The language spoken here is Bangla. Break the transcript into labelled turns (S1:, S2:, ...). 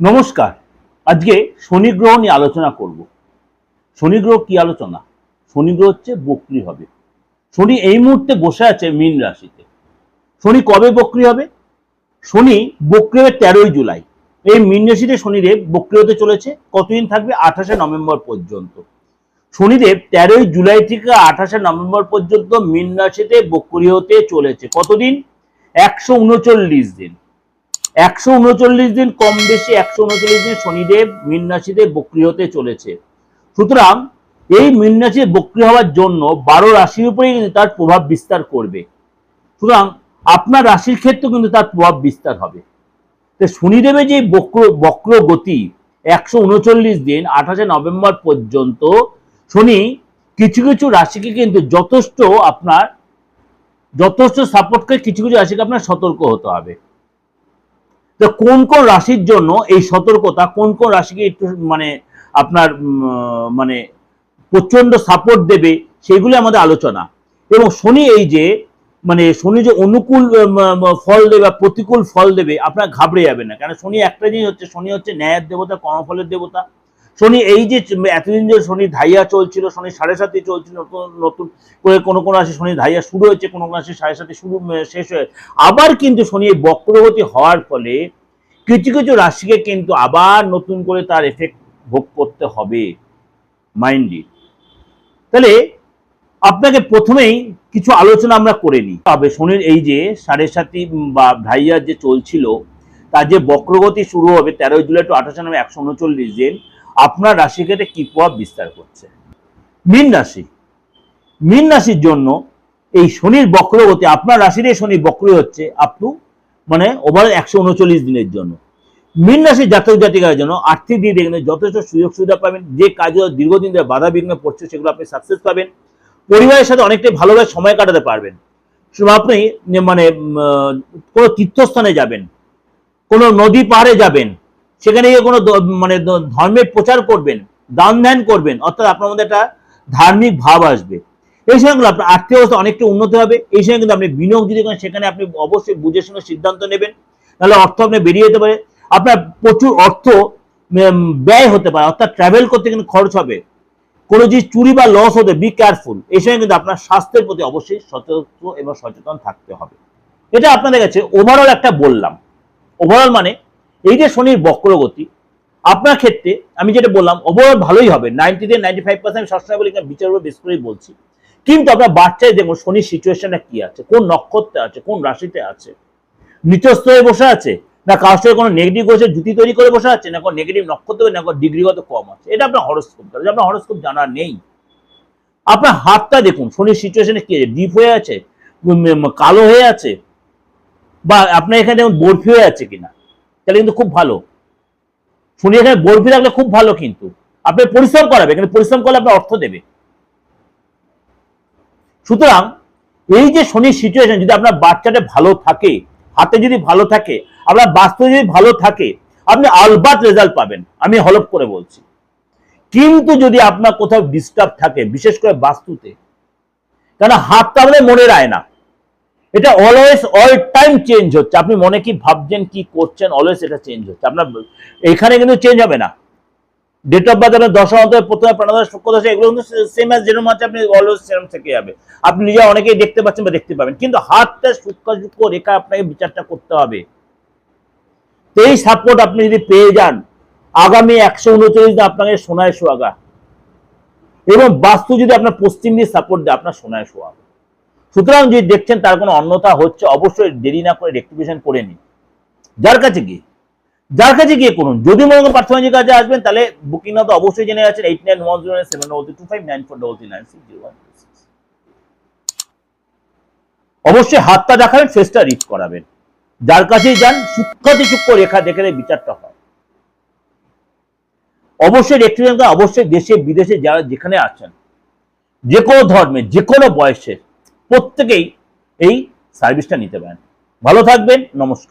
S1: নমস্কার। আজকে শনি গ্রহ নিয়ে আলোচনা করব। শনি গ্রহ কি আলোচনা? শনি গ্রহ হচ্ছে বক্রি হবে। শনি এই মুহূর্তে বসে আছে মীন রাশিতে। শনি কবে বক্রি হবে? শনি বক্রি হবে তেরোই জুলাই। এই মীন রাশিতে শনিদেব বক্রি হতে চলেছে। কতদিন থাকবে? আঠাশে নভেম্বর পর্যন্ত। শনিদেব তেরোই জুলাই থেকে আঠাশে নভেম্বর পর্যন্ত মীন রাশিতে বক্রি হতে চলেছে। কতদিন? একশো উনচল্লিশ দিন। একশো উনচল্লিশ দিন কম বেশি, একশো উনচল্লিশ দিন শনিদেব মীন রাশিতে বক্রি হতে চলেছে। সুতরাং এই মীন রাশিতে বক্রি হওয়ার জন্য বারো রাশির উপরেই কিন্তু তার প্রভাব বিস্তার করবে। সুতরাং আপনার রাশির ক্ষেত্রেও কিন্তু তার প্রভাব বিস্তার হবে। তো শনিদেবের যে বক্র বক্র গতি একশো উনচল্লিশ দিন আঠাশে নভেম্বর পর্যন্ত শনি কিছু কিছু রাশিকে কিন্তু যথেষ্ট আপনার, যথেষ্ট সাপোর্ট করে কিছু কিছু রাশিকে আপনার সতর্ক হতে হবে। তো কোন কোন রাশির জন্য এই সতর্কতা, কোন কোন রাশিকে একটু মানে আপনার মানে প্রচণ্ড সাপোর্ট দেবে, সেগুলো আমাদের আলোচনা। এবং শনি এই যে মানে শনি যে অনুকূল ফল দেবে বা প্রতিকূল ফল দেবে, আপনার ঘাবড়ে যাবে না। কেন? শনি একটা জিনিস হচ্ছে, শনি হচ্ছে ন্যায়ের দেবতা, কর্মফলের দেবতা। শনি, এই যে এতদিন যে শনি ধাইয়া চলছিল, শনি সাড়ে সাতই চলছিল, নতুন নতুন করে কোনো কোনো রাশি শনি ধাইয়া শুরু হয়েছে, কোনো কোনো রাশি সাড়ে সাতে শুরু শেষ হয়ে, আবার কিন্তু শনি এই বক্রগতি হওয়ার ফলে কিছু কিছু রাশিকে কিন্তু আবার নতুন করে তার এফেক্ট ভোগ করতে হবে মাইন্ডলি তাহলে আপনাকে প্রথমেই কিছু আলোচনা আমরা করে নিই। তবে শনির এই যে সাড়ে সাতি বা ঢাইয়ার যে চলছিল, তার যে বক্রগতি শুরু হবে তেরোই জুলাই টু আঠাশে নামে একশো উনচল্লিশ দিন আপনার রাশি ক্ষেত্রে কি প্রভাব বিস্তার করছে? মীন রাশি। মীন রাশির জন্য এই শনির বক্রগতি, আপনার রাশির এই শনি বক্র হচ্ছে আপ টু মানে ওভার একশো উনচল্লিশ দিনের জন্য। মীন রাশির জাতক জাতিকার জন্য আর্থিক দিক থেকে যথেষ্ট সুযোগ সুবিধা পাবেন, যে কাজ দীর্ঘদিন ধরে বাধা বিঘ্ন পড়ছে সেগুলো আপনি সাকসেস পাবেন। পরিবারের সাথে অনেকটাই ভালোভাবে সময় কাটাতে পারবেন। আপনি মানে কোনো তীর্থস্থানে যাবেন, কোনো নদী পাড়ে যাবেন সেখানে গিয়ে কোনো মানে ধর্মের প্রচার করবেন, দান ধ্যান করবেন, অর্থাৎ আপনার মধ্যে একটা ধার্মিক ভাব আসবে। এই সময় কিন্তু আপনার আর্থিক অবস্থা অনেকটা উন্নত হবে। এই সময় কিন্তু আপনি বিনিয়োগ যদি করেন, সেখানে আপনি অবশ্যই বুঝে শুনে সিদ্ধান্ত নেবেন। তাহলে অর্থ আপনি বেরিয়ে যেতে পারে। আপনার প্রচুর অর্থ ব্যয় হতে পারে। অর্থাৎ ট্রাভেল করতে কিন্তু খরচ হবে। কোনো জিনিস চুরি বা লস হতে বি কেয়ারফুল এই সময় কিন্তু আপনার স্বাস্থ্যের প্রতি অবশ্যই সচেতন এবং সচেতন থাকতে হবে। এটা আপনাদের কাছে ওভারঅল একটা বললাম। ওভারঅল মানে এই যে শনির বক্রগতি, আপনার ক্ষেত্রে আমি যেটা বললাম ওভারঅল ভালোই হবে নাইনটি থেকে নাইনটি ফাইভ পার্সেন্ট সবসময় বলি কারণ বিচার উপর বেশ করেই বলছি। কিন্তু আপনার বাচ্চায় দেখুন, শনির সিচুয়েশনটা কি আছে, কোন নক্ষত্রে আছে, কোন রাশিতে আছে নিচস্থ হয়ে বসে আছে, না কার সঙ্গে কোনো নেগেটিভ বসে জুতি তৈরি করে বসে আছে, না কোনো নেগেটিভ নক্ষত্র, না কোনো ডিগ্রিগত কম আছে, এটা আপনার হরস্কোপ যদি আপনার হরস্কোপ জানা নেই। আপনার হাতটা দেখুন, শনির সিচুয়েশনে কি আছে ডিপ হয়ে আছে কালো হয়ে আছে, বা আপনার এখানে যেমন বরফি হয়ে আছে কিনা তাহলে কিন্তু খুব ভালো। শনি এখানে বরফি রাখলে খুব ভালো কিন্তু। আপনি পরিশ্রম করাবে কিন্তু পরিশ্রম করলে আপনার অর্থ দেবে। সুতরাং এই যে শনির সিচুয়েশন যদি আপনার বাচ্চাটা ভালো থাকে, হাতে যদি ভালো থাকে, আপনার বাস্তু যদি ভালো থাকে, আপনি আলবাত রেজাল্ট পাবেন। আমি হলপ করে বলছি। কিন্তু যদি আপনার কোথাও ডিস্টার্ব থাকে, বিশেষ করে বাস্তুতে কেন হাতটা আমাদের মনে রায় না এটা অলওয়েজ অল টাইম চেঞ্জ হচ্ছে। আপনি মনে কি ভাবছেন, কি করছেন অলওয়েজ এটা চেঞ্জ হচ্ছে। আপনার এখানে কিন্তু চেঞ্জ হবে না। ডেট অফ বার্থ আপনার দশা অন্তর প্রথমে প্রাণদশ, সূক্ষ্ম এগুলো কিন্তু সেম অ্যাজ যেরকম আছে, আপনি অলওয়েজ সেরকম থেকে যাবে। আপনি নিজে অনেকেই দেখতে পাচ্ছেন বা দেখতে পাবেন। কিন্তু হাতটা সূক্ষ্ম সূক্ষ্ম রেখা আপনাকে বিচারটা করতে হবে। তো এই সাপোর্ট আপনি যদি পেয়ে যান, আগামী একশো উনচল্লিশ দিন আপনাকে সোনায় সোয়াগা। এবং বাস্তু যদি আপনার পশ্চিম দিয়ে সাপোর্ট দেয়, আপনার সোনায় সোয়াগা। সুতরাং যদি দেখছেন তার কোনো অন্যথা হচ্ছে, অবশ্যই দেরি না করে রেক্টিফিকেশন করে নিন। যার কাছে গিয়ে, যার কাছে গিয়ে করুন। যদি মনে করেন পার্থবাঞ্জির কাছে আসবেন, তাহলে বুকিং না তো অবশ্যই জেনে আছেন eight nine one zero nine seven double two five nine four double three nine six zero one অবশ্যই হাতটা দেখাবেন ফেসটা রিচ করাবেন। যার কাছেই যান, সূক্ষ্মতি সূক্ষ্ম রেখা দেখে বিচারটা হয়। অবশ্যই রেক্টিফিকেশন অবশ্যই দেশে বিদেশে যারা যেখানে আছেন, যে কোনো ধর্মে, যে কোনো বয়সের প্রত্যেকেই এই সার্ভিসটা নিতে পারেন। ভালো থাকবেন নমস্কার।